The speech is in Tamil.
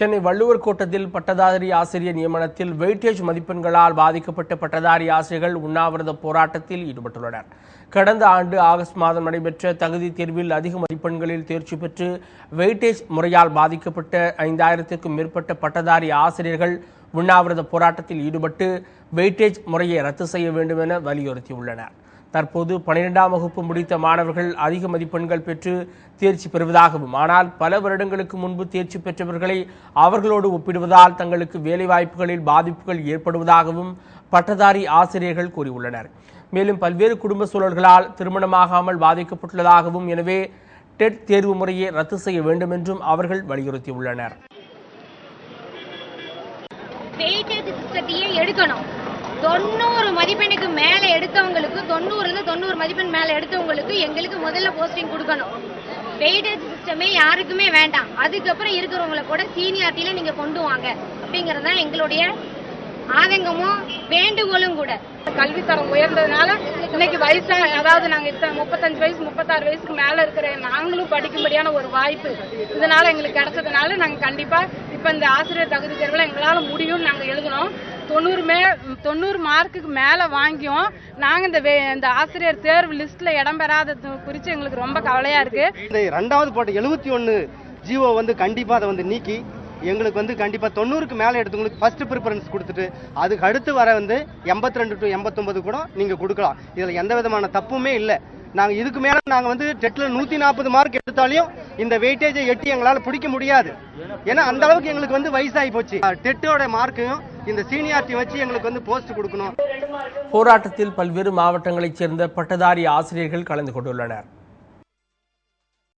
சென்னை வள்ளுவர் கோட்டத்தில் பட்டதாரி ஆசிரியர் நியமனத்தில் வெயிட்டேஜ் மதிப்பெண்களால் பாதிக்கப்பட்ட பட்டதாரி ஆசிரியர்கள் உண்ணாவிரத போராட்டத்தில் ஈடுபட்டுள்ளனர். கடந்த ஆண்டு ஆகஸ்ட் மாதம் நடைபெற்ற தகுதி தேர்வில் அதிக மதிப்பெண்களில் தேர்ச்சி பெற்று வெயிட்டேஜ் முறையால் பாதிக்கப்பட்ட ஐந்தாயிரத்திற்கும் மேற்பட்ட பட்டதாரி ஆசிரியர்கள் உண்ணாவிரத போராட்டத்தில் ஈடுபட்டு வெயிட்டேஜ் முறையை ரத்து செய்ய வேண்டும் என வலியுறுத்தியுள்ளனர். தற்போது பனிரெண்டாம் வகுப்பு முடித்த மாணவர்கள் அதிக மதிப்பெண்கள் பெற்று தேர்ச்சி பெறுவதாகவும் ஆனால் பல வருடங்களுக்கு முன்பு தேர்ச்சி பெற்றவர்களை அவர்களோடு ஒப்பிடுவதால் தங்களுக்கு வேலைவாய்ப்புகளில் பாதிப்புகள் ஏற்படுவதாகவும் பட்டதாரி ஆசிரியர்கள் கூறியுள்ளனர். மேலும் பல்வேறு குடும்ப சூழல்களால் திருமணமாகாமல் பாதிக்கப்பட்டுள்ளதாகவும் எனவே டெட் தேர்வு முறையை ரத்து செய்ய வேண்டும் என்றும் அவர்கள் வலியுறுத்தியுள்ளனர். எடுக்கணும். தொண்ணூறு மதிப்பெண்ணுக்கு மேலே எடுத்தவங்களுக்கு தொண்ணூறுல தொண்ணூறு மதிப்பெண் மேலே எடுத்தவங்களுக்கு எங்களுக்கு முதல்ல போஸ்டிங் கொடுக்கணும். வெயிட்டேஜ் சிஸ்டமே யாருக்குமே வேண்டாம். அதுக்கப்புறம் இருக்கிறவங்கள கூட சீனியாரிட்டியில நீங்கள் கொண்டு வாங்க. அப்படிங்கிறது தான் எங்களுடைய ஆதங்கமும் வேண்டுகோளும் கூட. கல்வி தரம் உயர்ந்ததுனால இன்னைக்கு வயசா அதாவது நாங்க இத்தனை முப்பத்தஞ்சு வயசு முப்பத்தாறு வயசுக்கு மேல இருக்கிற நாங்களும் படிக்கும்படியான ஒரு வாய்ப்பு இதனால எங்களுக்கு கிடைச்சதுனால நாங்க கண்டிப்பா இப்ப இந்த ஆசிரியர் தகுதி தேர்வுல எங்களால முடியும்னு நாங்க எழுதணும். தொண்ணூறு மே தொண்ணூறு மார்க்குக்கு மேலே வாங்கியும் நாங்கள் இந்த வே- இந்த ஆசிரியர் தேர்வு லிஸ்ட்டில் இடம் பெறாதது குறித்து எங்களுக்கு ரொம்ப கவலையாக இருக்குது இந்த ரெண்டாவது போட்ட எழுபத்தி ஒன்று ஜிஓ வந்து கண்டிப்பாக அதை வந்து நீக்கி எங்களுக்கு வந்து கண்டிப்பாக தொண்ணூறுக்கு மேலே எடுத்தவங்களுக்கு ஃபர்ஸ்ட் ப்ரிஃபரன்ஸ் கொடுத்துட்டு அதுக்கு அடுத்து வர வந்து எண்பத்தி ரெண்டு டு எண்பத்தொம்பது கூட நீங்கள் கொடுக்கலாம். இதில் எந்த விதமான தப்புமே இல்லை. நாங்கள் இதுக்கு மேலே நாங்கள் வந்து டெட்டில் நூற்றி நாற்பது மார்க் எடுத்தாலையும் இந்த வெயிட்டேஜை எட்டி எங்களால் பிடிக்க முடியாது. ஏன்னா அந்த அளவுக்கு எங்களுக்கு வந்து வயசாகி போச்சு. டெட்டோட மார்க்கையும் இந்த சீனியாரிட்டி வச்சு எங்களுக்கு வந்து போஸ்ட் கொடுக்கணும். போராட்டத்தில் பல்வேறு மாவட்டங்களைச் சேர்ந்த பட்டதாரி ஆசிரியர்கள் கலந்து கொண்டுள்ளனர்.